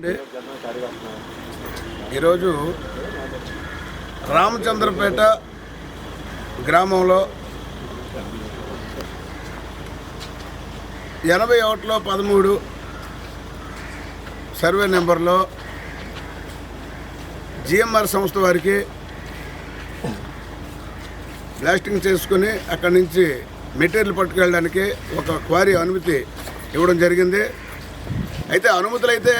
అండి ఈరోజు రామచంద్రపేట గ్రామంలో ఎనభై ఒకటిలో పదమూడు సర్వే నెంబర్లో జిఎంఆర్ సంస్థ వారికి బ్లాస్టింగ్ చేసుకుని అక్కడి నుంచి మెటీరియల్ పట్టుకెళ్ళడానికి ఒక క్వారీ అనుమతి ఇవ్వడం జరిగింది. అయితే అనుమతులు అయితే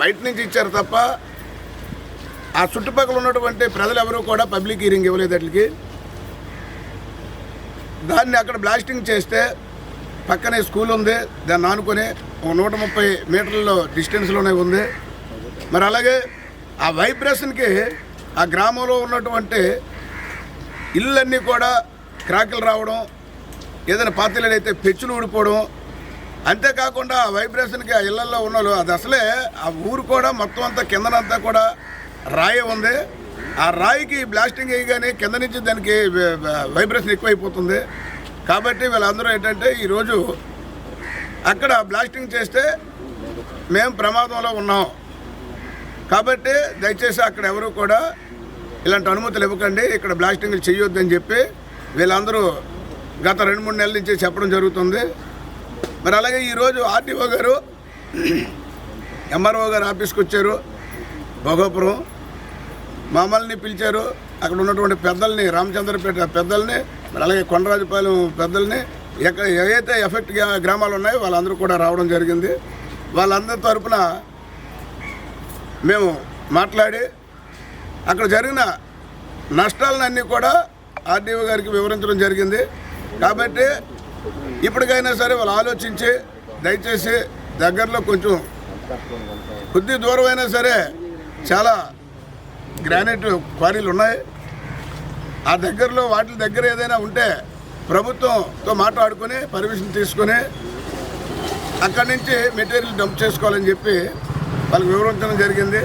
బయట నుంచి ఇచ్చారు తప్ప ఆ చుట్టుపక్కల ఉన్నటువంటి ప్రజలు ఎవరూ కూడా పబ్లిక్ హీరింగ్ ఇవ్వలేదు అట్లకి. దాన్ని అక్కడ బ్లాస్టింగ్ చేస్తే పక్కనే స్కూల్ ఉంది దాన్ని ఆనుకొని ఒక నూట ముప్పై మీటర్ల డిస్టెన్స్లోనే ఉంది. మరి అలాగే ఆ వైబ్రేషన్కి ఆ గ్రామంలో ఉన్నటువంటి ఇళ్ళన్నీ కూడా క్రాకులు రావడం ఏదైనా పాత్రలు అయితే పెచ్చులు ఊడిపోవడం అంతేకాకుండా ఆ వైబ్రేషన్కి ఆ ఇళ్ళలో ఉన్న వాళ్ళు అది అసలే ఆ ఊరు కూడా మొత్తం అంతా కిందనంతా కూడా రాయి ఉంది. ఆ రాయికి బ్లాస్టింగ్ అయ్యగానే కింద నుంచి దానికి వైబ్రేషన్ ఎక్కువైపోతుంది. కాబట్టి వీళ్ళందరూ ఏంటంటే ఈరోజు అక్కడ బ్లాస్టింగ్ చేస్తే మేము ప్రమాదంలో ఉన్నాం. కాబట్టి దయచేసి అక్కడ ఎవరు కూడా ఇలాంటి అనుమతులు ఇవ్వకండి ఇక్కడ బ్లాస్టింగ్లు చేయొద్దని చెప్పి వీళ్ళందరూ గత రెండు మూడు నెలల నుంచి చెప్పడం జరుగుతుంది. మరి అలాగే ఈరోజు ఆర్డీఓ గారు ఎంఆర్ఓ గారు ఆఫీస్కి వచ్చారు భోగాపురం మమ్మల్ని పిలిచారు అక్కడ ఉన్నటువంటి పెద్దల్ని రామచంద్రపేట పెద్దల్ని మరి అలాగే కొండరాజుపాలెం పెద్దల్ని ఎక్కడ ఏవైతే ఎఫెక్ట్ గ్రామాలు ఉన్నాయో వాళ్ళందరూ కూడా రావడం జరిగింది. వాళ్ళందరి తరపున మేము మాట్లాడి అక్కడ జరిగిన నష్టాలన్నీ కూడా ఆర్డీఓ గారికి వివరించడం జరిగింది. కాబట్టి ఇప్పటికైనా సరే వాళ్ళు ఆలోచించి దయచేసి దగ్గరలో కొంచెం కొద్ది దూరం అయినా సరే చాలా గ్రానైట్ క్వారీలు ఉన్నాయి. ఆ దగ్గరలో వాటి దగ్గర ఏదైనా ఉంటే ప్రభుత్వంతో మాట్లాడుకుని పర్మిషన్ తీసుకొని అక్కడి నుంచి మెటీరియల్ డంప్ చేసుకోవాలని చెప్పి వాళ్ళకి వివరించడం జరిగింది.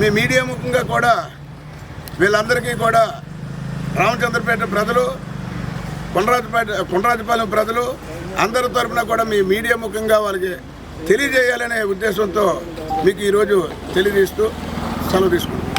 మీ మీడియా ముఖంగా కూడా వీళ్ళందరికీ కూడా రామచంద్రపేట ప్రజలు కొండరాజుపేట కొండరాజుపాలెం ప్రజలు అందరి తరపున కూడా మీ మీడియా ముఖంగా వాళ్ళకి తెలియజేయాలనే ఉద్దేశంతో మీకు ఈరోజు తెలియజేస్తూ సెలవు తీసుకుంటాం